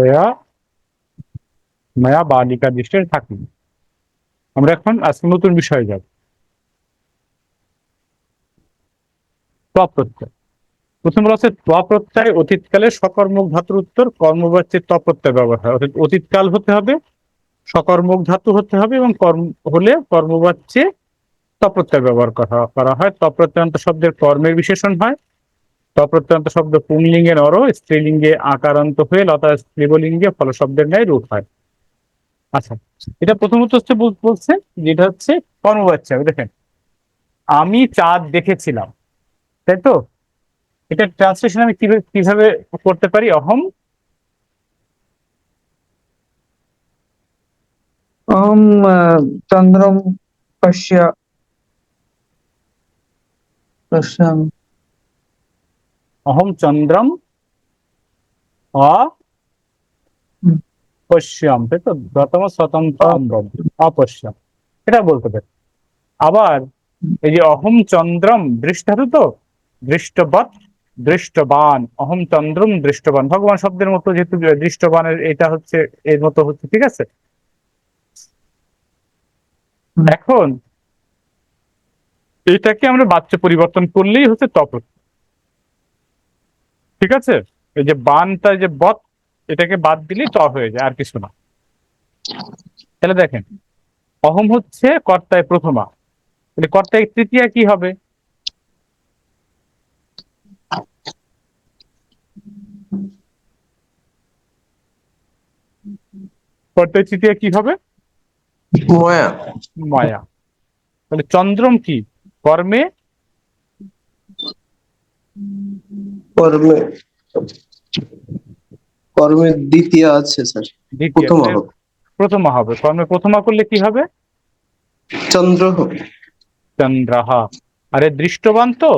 দৃষ্টয়া মায়া বালিকা দৃষ্টির থাকি। আমরা এখন আজকে নতুন বিষয়ে যাব। তপ্রত্যয় প্রথম বলা হচ্ছে ত্বপ্রত্যয় অতীতকালে সকর্মক ধাতুর উত্তর কর্মবাচ্যের তপ্রত্যয় ব্যবহার হয়। অর্থাৎ অতীতকাল হতে হবে সকর্মক ধাতু হতে হবে এবং কর্ম হলে কর্মবাচ্যে তপ্রত্যয় ব্যবহার করা করা হয় তপ্রত্যন্ত শব্দের কর্মের বিশেষণ হয়। তপ্রত্যন্ত শব্দ পুংলিঙ্গে নর, স্ত্রীলিঙ্গে আকারান্ত হয়ে লতা স্ত্রীবলিঙ্গে ফল শব্দের ন্যায় রূপ হয়। আচ্ছা এটা প্রথমত হচ্ছে বলছে, যেটা হচ্ছে কর্মবাচ্চা, দেখেন। আমি চাঁদ দেখেছিলাম, তাই তো? এটা ট্রান্সলেশন আমি কীভাবে কীভাবে করতে পারি? অহম? অহম চন্দ্রম, পশ্যা অহম চন্দ্রম অ হুম। পশ্যাম তাই তো প্রথম স্বতন্ত্র অম্বম অপশ্যাম এটা বলতে পারি আবার এই যে অহম চন্দ্রম দৃষ্টাতু তো দৃষ্টবৎ দৃষ্টবান অহম চন্দ্রম দৃষ্টবান ভগবান শব্দের মতো যেহেতু দৃষ্টবানের এটা হচ্ছে এর মতো হচ্ছে ঠিক আছে এখন এটাকে আমরা বাচ্চা পরিবর্তন করলেই হচ্ছে তপ ঠিক আছে? এই যে বানটা যে বত এটাকে বাদ দিলেই ত হয়ে যায় আর কিছু না। তাহলে দেখেন অহম হচ্ছে কর্তায় প্রথমা। তাহলে কর্তায় তৃতীয়া কি হবে? কর্তায় তৃতীয়া কি হবে? ময়া। মায়া। তাহলে চন্দ্রম কি? কর্মে কর্মে কর্মের দ্বিতীয় আছে স্যার প্রথম হবে। প্রথমা হবে। কর্মে প্রথমা করলে কি হবে? চন্দ্র হবে। চন্দ্রাহা। আরে দৃষ্টবান তো।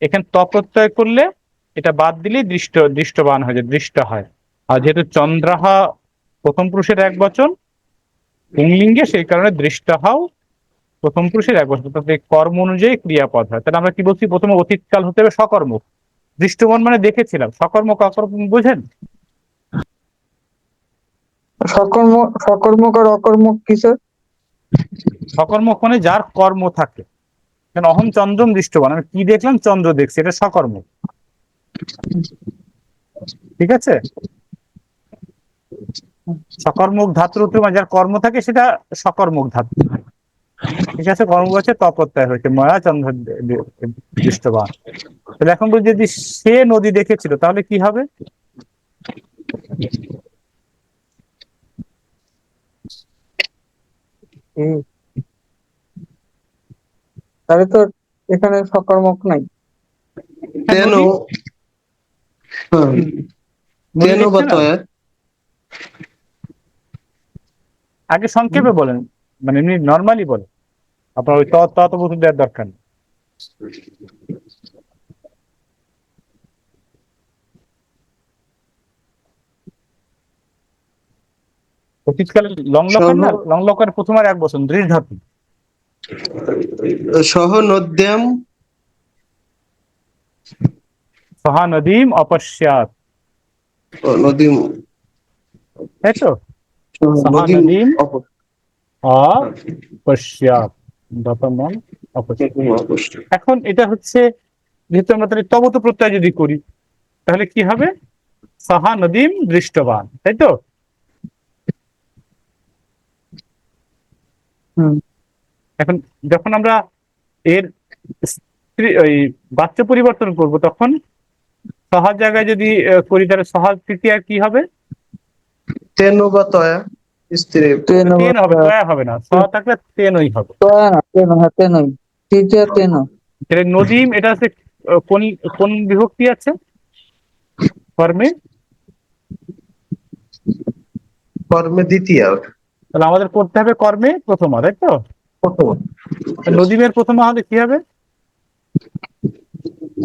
এখানে তপ্রত্যয় করলে এটা বাদ দিলেই দৃষ্ট দৃষ্টবান হয়ে যায় দৃষ্ট হয়। আর যেহেতু চন্দ্রাহা প্রথম পুরুষের এক বচন পুংলিঙ্গে সেই কারণে দৃষ্টহাও প্রথম পুরুষের এক বচন। অর্থাৎ কর্ম অনুযায়ী ক্রিয়াপদ হয়। তাহলে আমরা কি বলছি? প্রথমে অতীতকাল হতে হবে সকর্ম দৃষ্টবান মানে দেখেছিলাম। সকর্ম অকর্ম বোঝেন? সকর্ম কিসের? সকর্মক মানে যার কর্ম থাকে। কেন? অহম চন্দ্রম দৃষ্টবান আমি কি দেখলাম? চন্দ্র দেখছি। এটা সকর্ম। ঠিক আছে? সকর্মক ধাতুর মানে যার কর্ম থাকে সেটা সকর্মক ধাতু। ঠিক আছে কর্ম বলছে তপত্যায় হয়েছে ময়া চন্দ্র দৃষ্টবান। তাহলে এখন বলি যদি সে নদী দেখেছিল তাহলে কি হবে? তাহলে তো এখানে সকর্মক নাই। তেন তেন আগে সংক্ষেপে বলেন মানে এমনি নর্মালি বলেন। আপনার ওই ত ত তো বলতে দেওয়ার দরকার নেই। অতীতকালে লং লকার না? লং লকার প্রথম আর এক বছর দৃঢ় ধাতু। সহ নদ্যাম সহা নদীম। অপশ্যাত নদীম তাই তো? সহ নদীম নদীম অপশ্যাত এখন এটা হচ্ছে যেহেতু আমরা তাহলে তবত প্রত্যয় যদি করি তাহলে কি হবে? সাহা নদীম দৃষ্টবান তাই তো? হুম। এখন যখন আমরা এর স্ত্রী- ওই বাচ্চা পরিবর্তন করব তখন সহার জায়গায় যদি আহ, করি তাহলে সহার তৃতীয় কি হবে? স্ত্রী তেন তেন হবে তয়া হবে না। সহা থাকলে তেনই হবে। তয়া না তেন হ্যাঁ তেনই তৃতীয় তেন তাহলে নদীম এটা হচ্ছে কোন কোন বিভক্তি আছে? কর্মে কর্মে দ্বিতীয়। তাহলে আমাদের করতে হবে কর্মে প্রথমা তাই তো? প্রথম। নদীমের প্রথমা হলে কি হবে?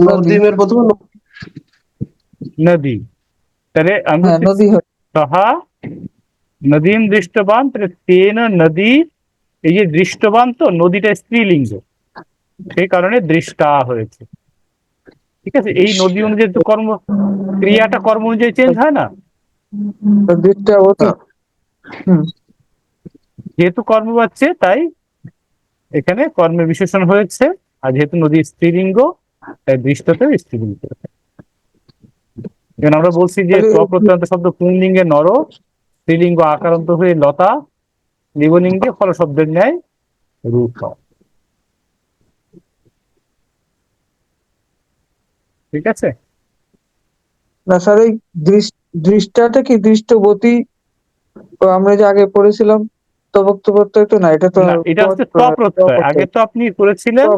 নদীমের প্রথম নদী। তাহলে আমি হ্যাঁ নদী হয়। সহা নদীম দৃষ্টবান তাহলে তেন নদী এই যে দৃষ্টবান তো নদীটা স্ত্রীলিঙ্গ সেই কারণে দৃষ্টা হয়েছে। ঠিক আছে? এই নদী অনুযায়ী তো কর্ম ক্রিয়াটা কর্ম অনুযায়ী চেঞ্জ হয় না? হুম। যেহেতু কর্ম পাচ্ছে তাই এখানে কর্মে বিশেষণ হয়েছে। আর যেহেতু নদী স্ত্রীলিঙ্গ তাই দৃষ্টতে স্ত্রীলিঙ্গ। আমরা বলছি যে স্বপ্রত্যন্ত শব্দ পুংলিঙ্গে নর স্ত্রীলিঙ্গ আকারান্ত হয়ে লতা লিঙ্গলিঙ্গে ফল শব্দের ন্যায় রূপ। ঠিক আছে? না স্যার এই দৃষ্টাটা কি দৃষ্টবতী? আমরা যে আগে পড়েছিলাম তবক প্রত্যয় তো না এটা তো এটা হচ্ছে ত- তপ্রত্যয় আগে তো আপনি করেছিলেন এটা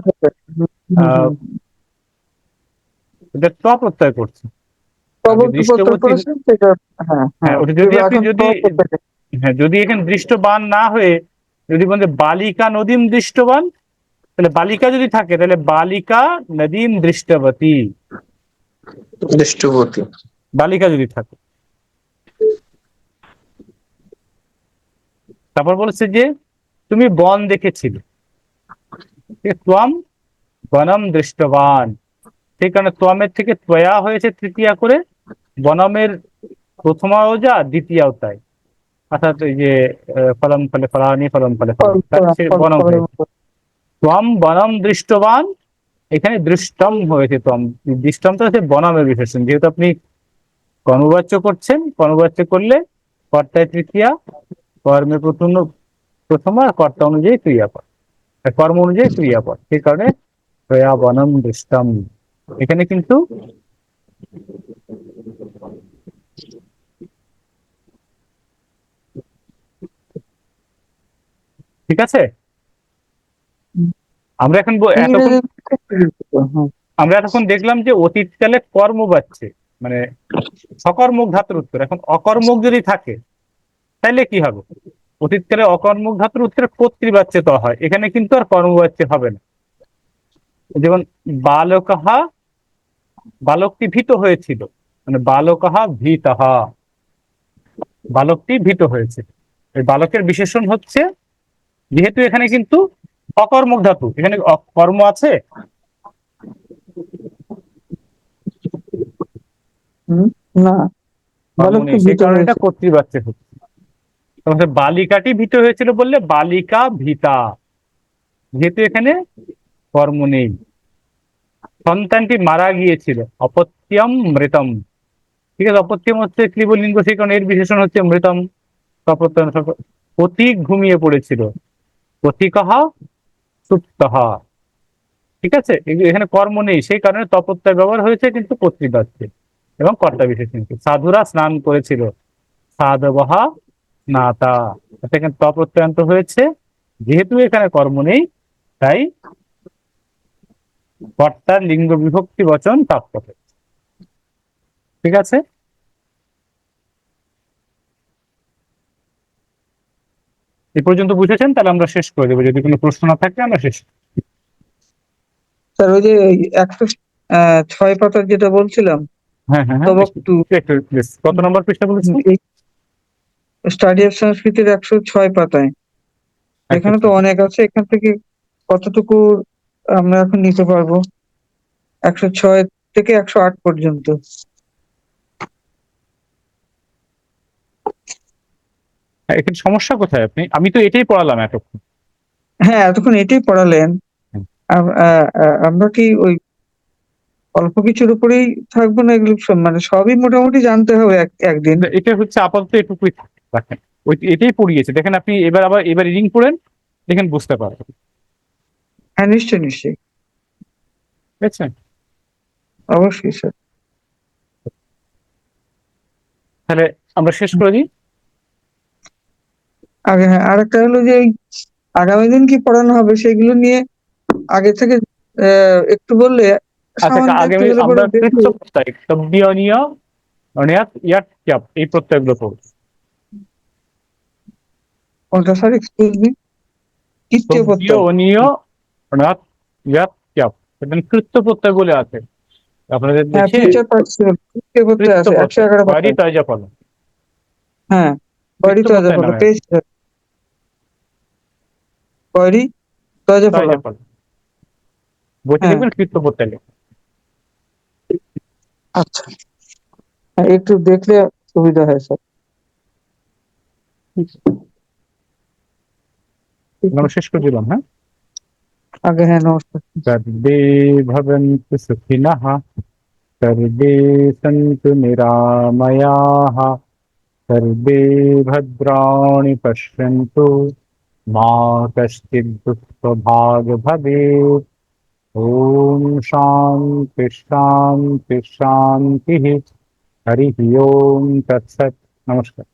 করছে। প্রত্যয় করেছেন যদি আপনি এখন যদি- তপ্রত্যয়। হ্যাঁ যদি এখানে দৃষ্টবান না হয়ে যদি বলতে বালিকা নদীম দৃষ্টবান তাহলে বালিকা যদি থাকে তাহলে বালিকা নদীম দৃষ্টবতী দৃষ্টবতী বালিকা যদি থাকে তারপর বলছে যে তুমি বন দেখেছিলে আছে? বনম দৃষ্টবান সেই কারণে ত্বমের থেকে ত্বয়া হয়েছে তৃতীয়া করে বনমের প্রথমাও যা দ্বিতীয়াও তাই অর্থাৎ এই যে ফলম ফলে ফলানি ফলম ফলে বনম। ত্বম বনম দৃষ্টবান এখানে দৃষ্টম হয়েছে ত্বম দৃষ্টম তো হচ্ছে বনমের বিশেষণ। যেহেতু আপনি কর্মবাচ্য করছেন কর্মবাচ্য করলে কর্তায় তৃতীয়া কর্মে প্রথম প্রথম আর কর্তা অনুযায়ী ক্রিয়াপদ। কর্ম অনুযায়ী ক্রিয়াপদ। সেই কারণে ক্রিয়া বনম দৃষ্টম। এখানে কিন্তু ঠিক আছে। আমরা এখন হুম। আমরা এতক্ষণ দেখলাম যে অতীতকালে কর্ম বাচ্ছে মানে সকর্মক ধাতুর উত্তর এখন অকর্মক যদি থাকে তাহলে কি হবে অতীতকালে অকর্মক ধাতুর উত্তরে কর্তৃবাচ্যে তো হয় এখানে কিন্তু আর কর্মবাচ্যে হবে না যেমন বালকাহা বালকটি ভীত হয়েছিল। মানে বালকাহা ভীতাহা বালকটি ভীত হয়েছে। এই বালকের বিশেষণ হচ্ছে যেহেতু এখানে কিন্তু অকর্মক ধাতু এখানে কর্ম আছে। না। কর্তৃবাচ্যে হচ্ছে। বালিকাটি ভীত হয়েছিল বললে বালিকা ভীতা। যেহেতু এখানে কর্ম নেই। সন্তানটি মারা গিয়েছিল। অপত্যম মৃতম। ঠিক আছে, অপত্যম হচ্ছে ক্লিবলিঙ্গ সেই কারণে এর বিশেষণ হচ্ছে মৃতম। পথিক ঘুমিয়ে পড়েছিল। পথিকহা সুপ্তহা ঠিক আছে এখানে কর্ম নেই, সেই কারণে তপত্যয় ব্যবহার হয়েছে, কিন্তু কর্তৃবাচ্যে এবং কর্তা বিশেষ কিন্তু সাধুরা স্নান করেছিল। সাধবহা অর্থাৎ এখানে তপ্রত্যয়ন্ত হয়েছে, যেহেতু এখানে কর্ম নেই, তাই কর্তার লিঙ্গ বিভক্তি বচন প্রাপ্ত হয়েছে। ঠিক আছে? এ পর্যন্ত বুঝেছেন? তাহলে আমরা শেষ করে দেবো। যদি কোনো প্রশ্ন না থাকে আমরা শেষ স্যার ওই যে একশো ছয় পাতার যেটা বলছিলাম হ্যাঁ হ্যাঁ হ্যাঁ কত নম্বর পৃষ্ঠা বলেছেন? স্টাডি অফ সংস্কৃতির একশো ছয় পাতায়। এখানে তো অনেক আছে। এখান থেকে কতটুকু আমরা এখন নিতে পারব। একশো ছয় থেকে একশো আট পর্যন্ত। হ্যাঁ, এখানে সমস্যা কোথায় আপনি? আমি তো এটাই পড়ালাম এতক্ষণ। হ্যাঁ এতক্ষণ এটাই পড়ালেন। আমরা কি ওই অল্প কিছুর উপরেই থাকব না এগুলো মানে সবই মোটামুটি জানতে হবে এক- একদিন। এটা হচ্ছে আপাতত এটুকুই থাকে। ওই এটাই পড়িয়েছে। দেখেন আপনি এবার আবার এবার রিডিং পড়েন দেখেন বুঝতে পারবেন। হ্যাঁ নিশ্চয়ই নিশ্চয়ই। ঠিক আছে অবশ্যই স্যার। তাহলে আমরা শেষ করে দিই? আগে হ্যাঁ আরেকটা হলো যে আগামী দিন কি পড়ানো হবে সেগুলো নিয়ে আগে থেকে একটু বললে আচ্ছা একটু এই প্রত্যয়গুলো পড়ব। কোনটা স্যার এক্সকিউজ মি প্রত্যয়। তব্যনীয় অনিয়াত ইয়াত ক্যাপ এখানে কৃত্য প্রত্যয় বলে আছে। আপনাদের হ্যাঁ দেখে ফিউচার পার্টিসিপল তৃতীয় প্রত্যয় কৃত্য আছে একশো এগারো বাড়ি পাতায় তয়জা ফল হ্যাঁ বডি কৃত্য তয়জা প্রত্যয় ফল নামে। পেজ বডি তয়জা ফল তয়জা ফল বইতে হ্যাঁ। দেখবেন কৃত্য প্রত্যয় লেখা। আচ্ছা। হ্যাঁ, একটু দেখলে সুবিধা হয় স্যার। আমরা শেষ করে দিলাম হ্যাঁ? আগে হ্যাঁ নমস্কার सर्वे भवन्तु सुखिनः, सर्वे सन्तु निरामयाः, सर्वे भद्राणि पश्यन्तु, मा कश्चित् भवेत्। ॐ शान्ति शान्ति, शान्तिः। हरिः तत्सत्। नमस्कार।